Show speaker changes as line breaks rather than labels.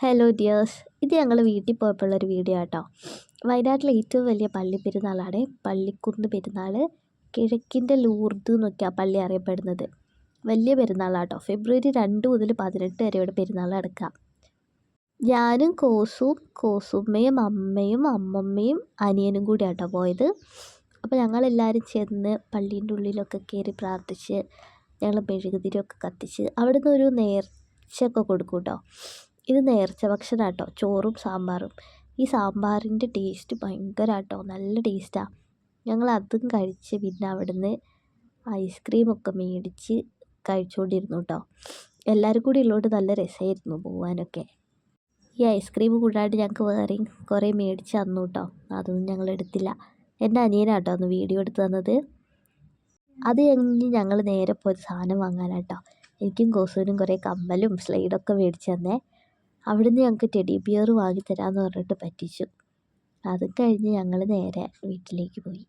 Hello dears ഇത് ഞങ്ങൾ വീട്ടിൽ പോയപ്പോഴുള്ളൊരു വീഡിയോ ആട്ടോ. വയനാട്ടിലെ ഏറ്റവും വലിയ പള്ളി പെരുന്നാളാണ്. പള്ളിക്കുന്ന് പെരുന്നാൾ കിഴക്കിന്റെ ലൂർദ് എന്നൊക്കെ ആ പള്ളി അറിയപ്പെടുന്നത്. വലിയ പെരുന്നാളാട്ടോ. ഫെബ്രുവരി രണ്ട് മുതൽ പതിനെട്ട് വരെ ഇവിടെ പെരുന്നാൾ നടക്കാം. ഞാനും കോസും കോസുമ്മയും അമ്മയും അമ്മമ്മയും അനിയനും കൂടി ആട്ടോ പോയത്. അപ്പോൾ ഞങ്ങളെല്ലാവരും ചെന്ന് പള്ളീന്റെ ഉള്ളിലൊക്കെ കയറി പ്രാർത്ഥിച്ച് ഞങ്ങൾ മെഴുകുതിരിയൊക്കെ കത്തിച്ച് അവിടുന്ന് ഒരു നേർച്ചയൊക്കെ കൊടുക്കും കേട്ടോ ഇത് നേർച്ച ഭക്ഷണം കേട്ടോ ചോറും സാമ്പാറും. ഈ സാമ്പാറിന്റെ ടേസ്റ്റ് ഭയങ്കര കേട്ടോ നല്ല ടേസ്റ്റാണ് ഞങ്ങൾ അതും കഴിച്ച് പിന്നെ അവിടുന്ന് ഐസ്ക്രീമൊക്കെ മേടിച്ച് കഴിച്ചുകൊണ്ടിരുന്നു കേട്ടോ എല്ലാവരും കൂടി ഉള്ളതുകൊണ്ട് നല്ല രസമായിരുന്നു പോകാനൊക്കെ ഈ ഐസ്ക്രീം കൂടാണ്ട് ഞങ്ങൾക്ക് വേറെയും കുറേ മേടിച്ച് തന്നു കേട്ടോ അതൊന്നും ഞങ്ങൾ എടുത്തില്ല. എന്റെ അനിയനാട്ടോ അന്ന് വീഡിയോ എടുത്ത് തന്നത്. അത് കഴിഞ്ഞ് ഞങ്ങൾ നേരെ പോയി സാധനം വാങ്ങാനാട്ടോ. എനിക്കും കോസൂനും കുറേ കമ്മലും സ്ലൈഡൊക്കെ മേടിച്ച് തന്നേ. അവിടുന്ന് ഞങ്ങൾക്ക് ടെഡി ബിയർ വാങ്ങി തരാമെന്ന് പറഞ്ഞിട്ട് പറ്റിച്ചു. അതും കഴിഞ്ഞ് ഞങ്ങൾ നേരെ വീട്ടിലേക്ക് പോയി.